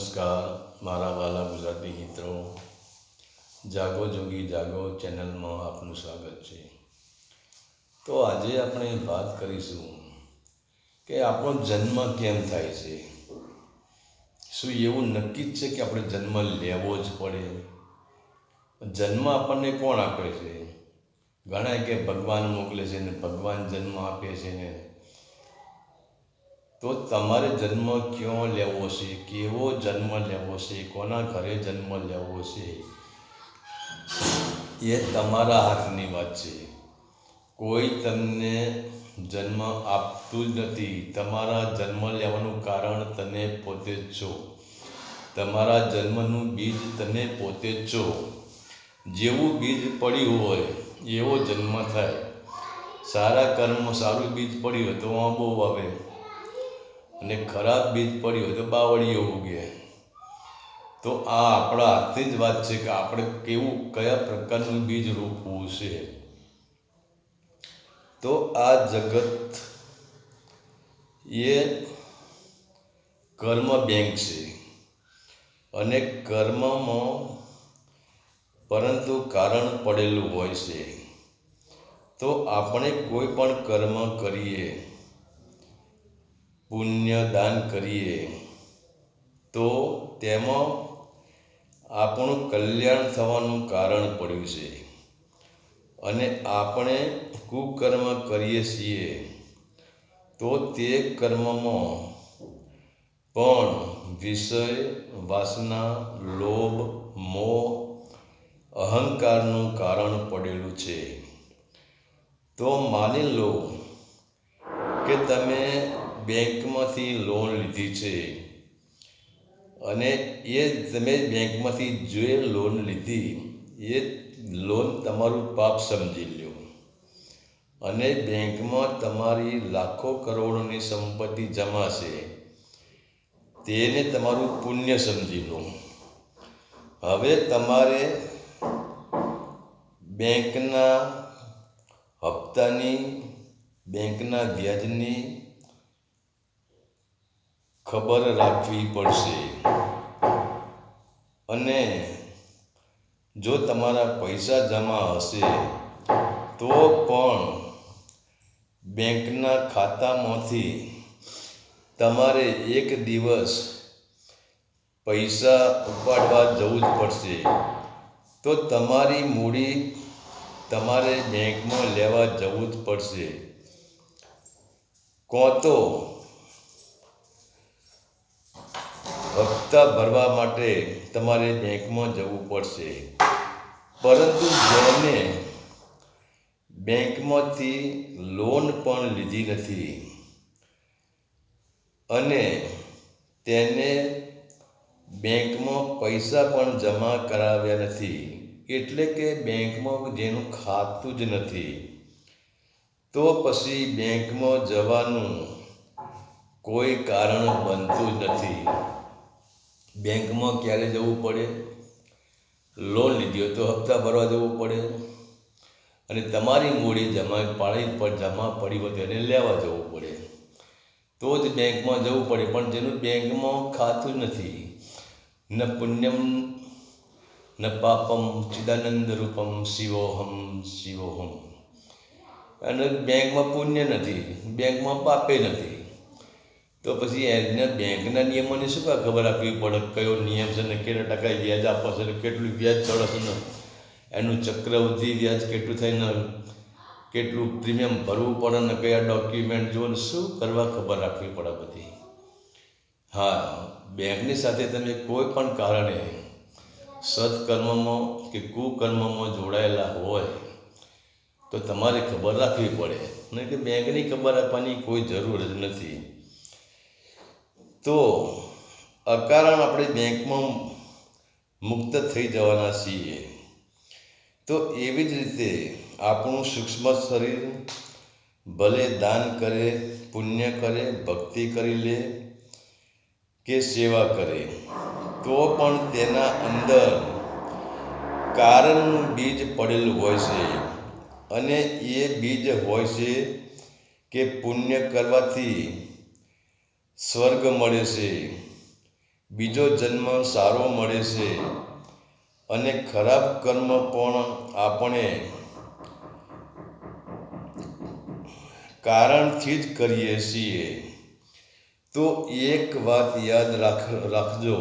નમસ્કાર, મારા વાલા ગુજરાતી મિત્રો. જાગો જોગી જાગો ચેનલમાં આપનું સ્વાગત છે. તો આજે આપણે વાત કરીશું કે આપણો જન્મ કેમ થાય છે. શું એવું નક્કી જ છે કે આપણે જન્મ લેવો જ પડે? જન્મ આપણને કોણ આપે છે? ઘણા કે ભગવાન મોકલે છે ને ભગવાન જન્મ આપે છે ને. તો તમારે જન્મ ક્યાં લેવો છે? કેવો જન્મ લેવો છે? કોના ઘરે જન્મ લેવો છે? એ તમારા હાથની વાત છે. કોઈ તમને જન્મ આપતું જ નથી. તમારા જન્મ લેવાનું કારણ તમે પોતે જ છો. તમારા જન્મનું બીજ તમે પોતે જ છો. જેવું બીજ પડ્યું હોય, એવો જન્મ થાય. સારા કર્મ, સારું બીજ પડ્યું હોય તો આંબો આવે. અને ખરાબ બીજ પડ્યું હોય તો બાવળીઓ ઉગે. તો આ આપણા હાથે જ વાત છે કે આપણે કેવું, કયા પ્રકારનું બીજ રોપવું છે. તો આ જગત એ કર્મ બેંક છે. અને કર્મમાં પરંતુ કારણ પડેલું હોય છે. તો આપણે કોઈ પણ કર્મ કરીએ પુણ્ય દાન કરીએ, તો તેમાં આપણું કલ્યાણ થવાનું કારણ પડ્યું છે. અને આપણે કુકર્મ કરીએ છીએ, તો તે કર્મમાં પણ વિષય, વાસના, લોભ, મોહ, અહંકારનું કારણ પડેલું છે. તો માની લો કે તમે બેંકમાંથી લોન લીધી છે. અને એ તમે બેંકમાંથી જે લોન લીધી, એ લોન તમારું પાપ સમજી લ્યો. અને બેંકમાં તમારી લાખો કરોડોની સંપત્તિ જમા છે. તેને તમારું પુણ્ય સમજી લો. હવે તમારે બેંકના હપ્તાની, બેંકના વ્યાજની ખબર રાખવી પડશે. અને જો તમારા પૈસા જમા હશે, તો પણ બેંકના ખાતામાંથી તમારે એક દિવસ પૈસા ઉપાડવા જવું જ પડશે. તો તમારી મૂડી તમારે બેંકમાં લેવા જવું જ પડશે. કોતો તો હપ્તા ભરવા માટે તમારે બેંકમાં જવું પડશે. પરંતુ જેને બેંકમાંથી લોન પણ લીધી નથી અને તેને બેંકમાં પૈસા પણ જમા કરાવ્યા નથી, એટલે કે બેંકમાં જેનું ખાતું જ નથી, તો પછી બેંકમાં જવાનું કોઈ કારણ બનતું જ નથી. બેંકમાં ક્યારે જવું પડે? લોન લીધી હોય તો હપ્તા ભરવા જવું પડે. અને તમારી મૂડી જમા પાડી પર જમા પડી હોય તેને લેવા જવું પડે. તો જ બેંકમાં જવું પડે, પણ જેનું બેંકમાં ખાતું નથી, ન પુણ્યમ, ન પાપમ, ચિદાનંદ રૂપમ, શિવોહમ શિવોહમ. અને બેંકમાં પુણ્ય નથી, બેંકમાં પાપે નથી. તો પછી એને બેંકના નિયમોની શું ખબર આપવી પડે કયો નિયમ છે ને કેટલા ટકા વ્યાજ આપો છે ને કેટલું વ્યાજ ચડશે ને? એનું ચક્રવૃદ્ધિ વ્યાજ કેટલું થઈને કેટલું પ્રીમિયમ ભરવું પડે ને કયા ડોક્યુમેન્ટ જો શું કરવા ખબર રાખવી પડે બધી? હા, બેંકની સાથે તમે કોઈ પણ કારણે સત્કર્મમાં કે કુકર્મમાં જોડાયેલા હોય તો તમારે ખબર રાખવી પડે. નહીં કે બેંકની ખબર આપવાની કોઈ જરૂર જ નથી. તો અકારણ આપણે બેંકમાં મુક્ત થઈ જવાના છીએ. તો એવી જ રીતે આપણું સૂક્ષ્મ શરીર ભલે દાન કરે, પુણ્ય કરે, ભક્તિ કરી લે કે સેવા કરે, તો પણ તેના અંદર કારણનું બીજ પડેલું હોય છે. અને એ બીજ હોય છે કે પુણ્ય કરવાથી સ્વર્ગ મળે છે. બીજો જન્મ સારો મળે છે અને ખરાબ કર્મ પણ આપણે કારણથી જ કરીએ છીએ. તો એક વાત યાદ રાખ, રાખજો.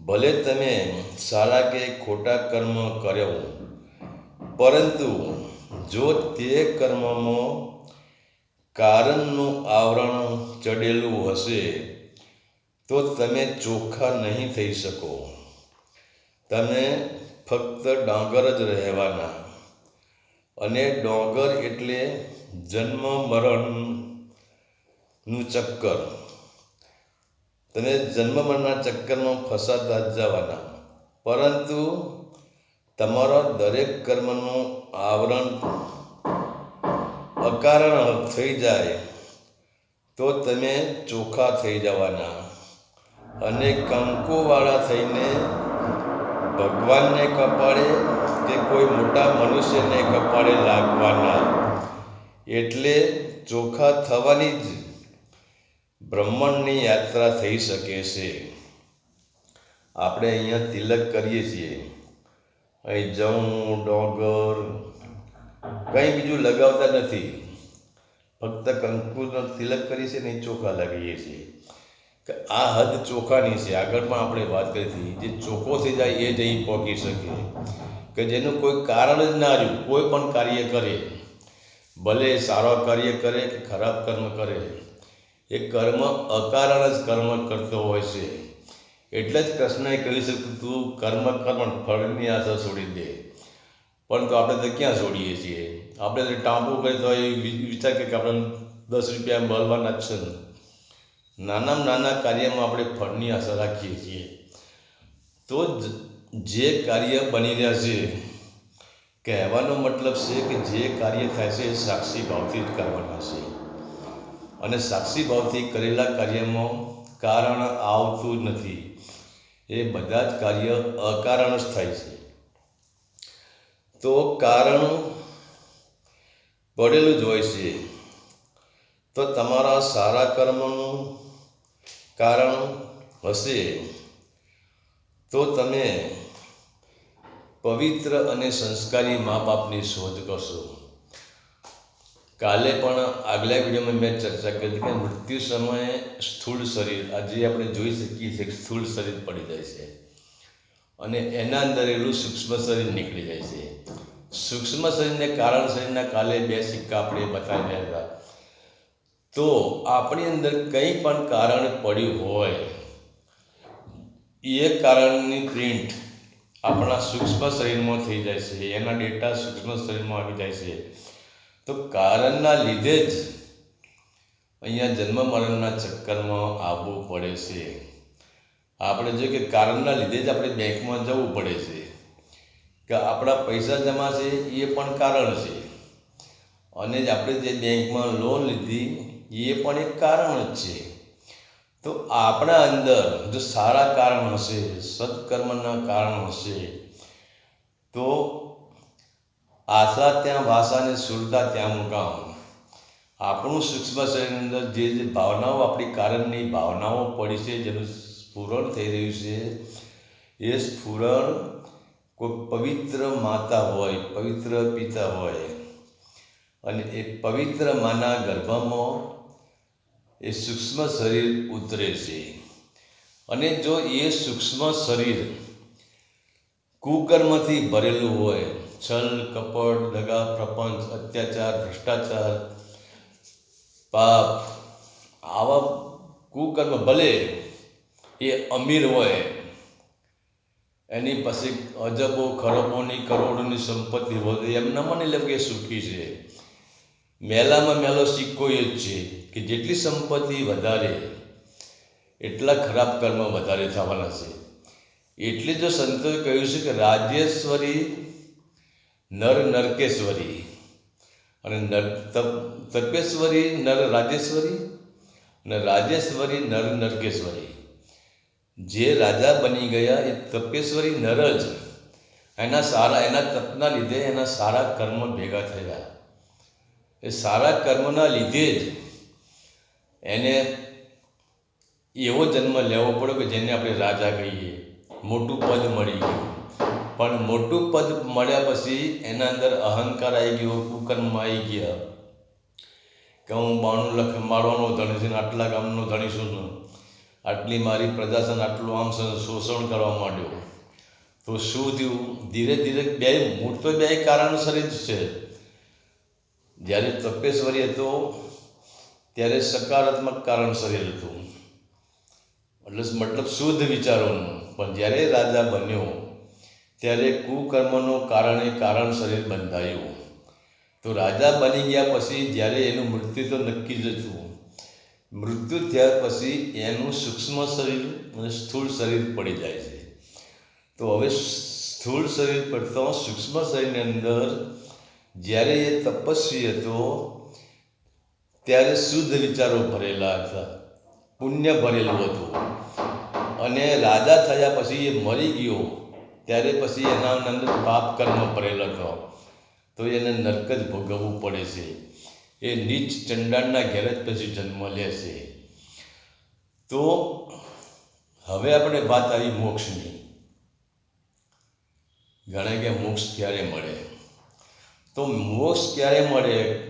ભલે તમે સારા કે ખોટા કર્મ કર્યો, પરંતુ જો તે કર્મમાં કારણનું આવરણ ચડેલું હશે તો તમે ચોખ્ખા નહીં થઈ શકો. તમે ફક્ત ડાંગર જ રહેવાના. અને ડોંગર એટલે જન્મ મરણનું ચક્કર. તમે જન્મ મરણના ચક્કરમાં ફસાતા જવાના. પરંતુ તમારા દરેક કર્મનું આવરણ અકારણ થઈ જાય તો તમે ચોખા થઈ જવાના. અને કંકુવાળા થઈને ભગવાનને કપાળે કે કોઈ મોટા મનુષ્યને કપાળે લાગવાના. એટલે ચોખા થવાની જ બ્રહ્માંડની યાત્રા થઈ શકે છે. આપણે અહીંયા તિલક કરીએ છીએ. અહીં જવું ડોંગર કંઈ બીજું લગાવતા નથી. ફક્ત કંકુનો તિલક કરીએ છીએ ને એ ચોખા લગાવીએ છીએ. કે આ હદ ચોખાની છે. આગળ પણ આપણે વાત કરી હતી, જે ચોખ્ખો થઈ જાય એ જ અહીં પહોંચી શકે. કે જેનું કોઈ કારણ જ ના રહ્યું, કોઈ પણ કાર્ય કરે. ભલે સારો કાર્ય કરે કે ખરાબ કર્મ કરે, એ કર્મ અકારણ જ કર્મ કરતો હોય છે. એટલે જ કૃષ્ણએ કહ્યું છે તું કર્મ કર્મ, ફળની આશા છોડી દે. પરંતુ આપણે તો ક્યાં છોડીએ છીએ? આપણે તો ટાંપુ કરીએ તો એ વિચાર કે આપણે દસ રૂપિયા મળવાના જ છે નાનામાં નાના કાર્યમાં આપણે ફળની આશા રાખીએ છીએ. તો જે કાર્ય બની રહ્યા છે, કહેવાનો મતલબ છે કે જે કાર્ય થાય છે એ સાક્ષી ભાવથી જ કરવાના છે. અને સાક્ષી ભાવથી કરેલા કાર્યમાં કારણ આવતું નથી. એ બધા જ કાર્ય અકારણ જ થાય છે. તો કારણ પડેલું જ હોય છે. તો તમારા સારા કર્મનું કારણ હશે. તો તમે પવિત્ર અને સંસ્કારી મા બાપની શોધ કરશો. કાલે પણ આગલા વિડીયોમાં મેં ચર્ચા કરી કે મૃત્યુ સમયે સ્થૂળ શરીર, આજે આપણે જોઈ શકીએ છીએ કે સ્થૂળ શરીર પડી જાય છે. અને એના અંદર એલું સૂક્ષ્મ શરીર નીકળી જાય છે. સૂક્ષ્મ શરીરને કારણ શરીરના કાલે બે સિક્કા આપણે બતાવ્યા હતા. તો આપણી અંદર કંઈ પણ કારણ પડ્યું હોય એ કારણની પ્રિન્ટ આપણા સૂક્ષ્મ શરીરમાં થઈ જાય છે, એના ડેટા સૂક્ષ્મ શરીરમાં આવી જાય છે. તો કારણના લીધે જ અહીંયા જન્મ મરણના ચક્કરમાં આવવું પડે છે. આપણે જોઈએ કે કારણના લીધે જ આપણે બેંકમાં જવું પડે છે. કે આપણા પૈસા જમા છે એ પણ કારણ છે. અને જ આપણે જે બેંકમાં લોન લીધી, એ પણ એક કારણ જ છે. તો આપણા અંદર જો સારા કારણ હશે, સત્કર્મના કારણ હશે, તો આશા ત્યાં ભાષાને સુરતા ત્યાં મુકામ. આપણું સૂક્ષ્મ શરીરની અંદર જે જે ભાવનાઓ, આપણી કારણની ભાવનાઓ પડી છે, જેનું સ્ફુરણ થઈ રહ્યું છે, એ સ્ફુરણ કોઈ પવિત્ર માતા હોય, પવિત્ર પિતા હોય અને એ પવિત્ર માના ગર્ભમાં એ સૂક્ષ્મ શરીર ઉતરે છે. અને જો એ સૂક્ષ્મ શરીર કુકર્મથી ભરેલું હોય, છલ, કપટ, દગા, પ્રપંચ, અત્યાચાર, ભ્રષ્ટાચાર, પાપ, આવા કુકર્મ ભલે એ અમીર હોય એની પાસે અજબો, ખરબોની, કરોડોની સંપત્તિ હોય એમના મને લે સુખી છે. મેલામાં મેલો સિક્કો એ જ છે કે જેટલી સંપત્તિ વધારે, એટલા ખરાબ કર્મ વધારે થવાના છે. એટલે જો સંતોએ કહ્યું છે કે રાજેશ્વરી નર નરકેશ્વરી. અને નર તપેશ્વરી નર રાજેશ્વરી અને રાજેશ્વરી નર નરકેશ્વરી. જે રાજા બની ગયા એ તપેશ્વરી નર જ એના સારા, એના તપના લીધે એના સારા કર્મ ભેગા થયા. એ સારા કર્મના લીધે જ એને એવો જન્મ લેવો પડ્યો કે જેને આપણે રાજા કહીએ. મોટું પદ મળી ગયું. પણ મોટું પદ મળ્યા પછી એના અંદર અહંકાર આવી ગયો, કુકર્મ આવી ગયા. કે હું બાણું લખ મારવાનો ધણી છું આટલા ગામનો ધણી છું આટલી મારી પ્રજા છે આટલું આમ શોષણ કરવા માંડ્યો. તો શું થયું? ધીરે ધીરે બે મૂળ બે કારણસર જ છે. જ્યારે તપેશ્વરી હતો, ત્યારે સકારાત્મક કારણસર હતું. એટલે મતલબ શુદ્ધ વિચારોનું. પણ જ્યારે રાજા બન્યો, ત્યારે કુકર્મનો કારણે કારણ શરીર બંધાયું. તો રાજા બની ગયા પછી જ્યારે એનું મૃત્યુ તો નક્કી જ હતું. મૃત્યુ થયા પછી એનું સૂક્ષ્મ શરીર અને સ્થૂળ શરીર પડી જાય છે. તો હવે સ્થૂળ શરીર પડતો સૂક્ષ્મ શરીરની અંદર જ્યારે એ તપસ્વી હતો, ત્યારે શુદ્ધ વિચારો ભરેલા હતા. પુણ્ય ભરેલું હતું. અને રાજા થયા પછી એ મરી ગયો. ત્યારે પછી એના અંદર પાપ કર્મ ભરેલો હતો. તો એને નરક જ ભોગવવું પડે છે. એ નીચ ચંડાળના ગેરેજ પછી જન્મ લે છે. તો હવે આપણે વાત આવી મોક્ષની. ઘણા કે મોક્ષ ક્યારે મળે? તો મોક્ષ ક્યારે મળે?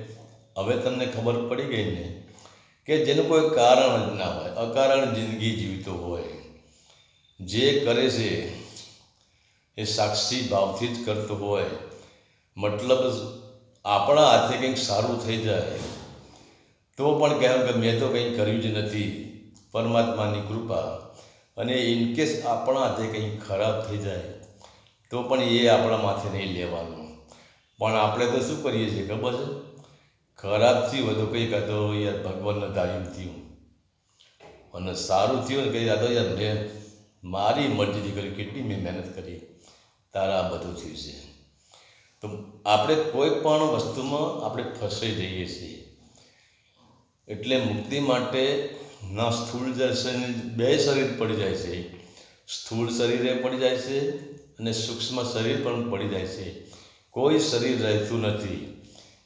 હવે તમને ખબર પડી ગઈ ને કે જેનું કોઈ કારણ જ ના હોય, અકારણ જિંદગી જીવતો હોય. જે કરે છે, એ સાક્ષી ભાવથી જ કરતો હોય. મતલબ આપણા હાથે કંઈક સારું થઈ જાય, તો પણ કહેવાય કે મેં તો કંઈ કર્યું જ નથી, પરમાત્માની કૃપા. અને ઇનકેસ આપણા હાથે કંઈક ખરાબ થઈ જાય, તો પણ એ આપણા માથે નહીં લેવાનું. પણ આપણે તો શું કરીએ છીએ ખબર છે? ખરાબ થયું તો કંઈક આ તો યાર, ભગવાનના તાલીમ થયું અને સારું થયું ને કંઈ યાર, મેં મારી મરજીથી કરી, કેટલી મેં મહેનત કરી, તારા આ બધું થયું છે. તો આપણે કોઈ પણ વસ્તુમાં આપણે ફસાઈ જઈએ છીએ. એટલે મુક્તિ માટે ના સ્થૂળ શરીર બે શરીર પડી જાય છે. સ્થૂળ શરીરે પડી જાય છે અને સૂક્ષ્મ શરીર પણ પડી જાય છે. કોઈ શરીર રહેતું નથી.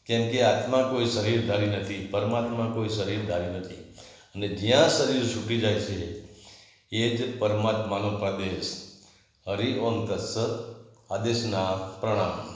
કેમ કે આત્મા કોઈ શરીરધારી નથી, પરમાત્મા કોઈ શરીરધારી નથી. અને જ્યાં શરીર છૂટી જાય છે, એ જ પરમાત્માનો પ્રદેશ. હરિ ઓમ તત્સત. આદેશના પ્રણામ.